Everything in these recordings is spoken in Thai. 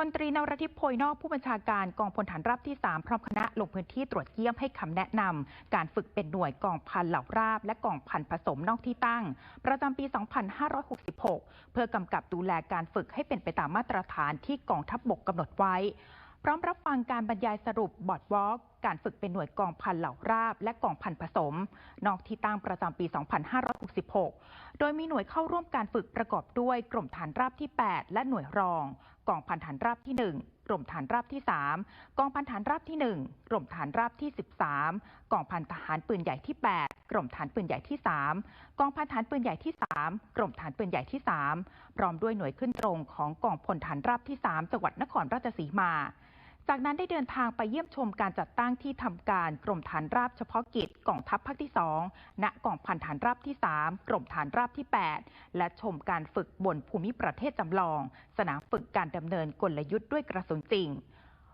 พลตรีนรทิพย์โพยนอกผู้บัญชาการกองพลฐานราบที่ 3 พร้อมคณะลงพื้นที่ตรวจเยี่ยมให้คำแนะนำการฝึกเป็นหน่วยกองพันเหล่าราบ และกองพันผสมนอกที่ตั้ง ประจำปี 2566 เพื่อกำกับดูแลการฝึกให้เป็นไปตามมาตรฐานที่กองทัพบบกกำหนดไว้ พร้อมรับฟังการบรรยายสรุปบอร์ดวอล์ก การฝึกเป็นหน่วยกองพันเหล่าราบ และกองพันผสม นอกที่ตั้งประจำปี 2566 โดยมีหน่วยเข้าร่วมการฝึกประกอบด้วยกรมฐานราบที่ 8 และหน่วยรอง กองพันฐานราบที่ 1กรมฐานราบที่ 3 กองพันฐานราบที่ 1 กรมฐานราบที่ 13 กองพันทหารปืนใหญ่ที่ 8 กรมฐานปืนใหญ่ที่ 3 กองพันฐานปืนใหญ่ที่ 3 กรมฐานปืนใหญ่ที่ 3 พร้อมด้วยหน่วยขึ้นตรงของกองพลฐานราบที่ 3 จังหวัดนครราชสีมา จากนั้นได้เดินทางไปเยี่ยมชมการจัดตั้งที่ทำการกรมฐานราบเฉพาะกิจกองทัพภาคที่ 2 ณ กองพันฐานราบที่ 3 กรมฐานราบที่ 8 และชมการฝึกบนภูมิประเทศจำลอง สนามฝึกการดำเนินกลยุทธ์ด้วยกระสุนจริง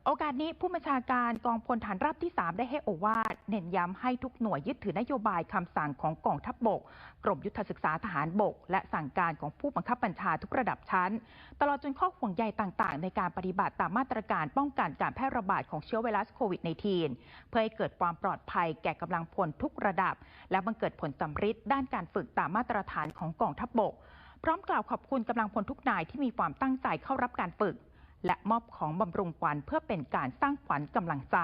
โอกาสนี้ผู้บัญชาการกองพลฐานราบที่ 3 ได้ให้โอวาทเน้นย้ำให้ทุกหน่วยยึดถือนโยบายคำสั่งของกองทัพบบก กรมยุทธศึกษาทหารบก และสั่งการของผู้บังคับบัญชาทุกระดับชั้น ตลอดจนข้อห่วงใยต่างๆ ในการปฏิบัติตามมาตรการป้องกันการแพร่ระบาดของเชื้อไวรัสโควิด -19 เพื่อให้เกิดความปลอดภัยแก่กำลังพลทุกระดับ และบังเกิดผลสำฤทธิ์ด้านการฝึกตามมาตรฐานของกองทัพบบก พร้อมกล่าวขอบคุณกำลังพลทุกนายที่มีความตั้งใจเข้ารับการฝึก และมอบของบำรุงขวัญเพื่อเป็นการสร้างขวัญกำลังใจ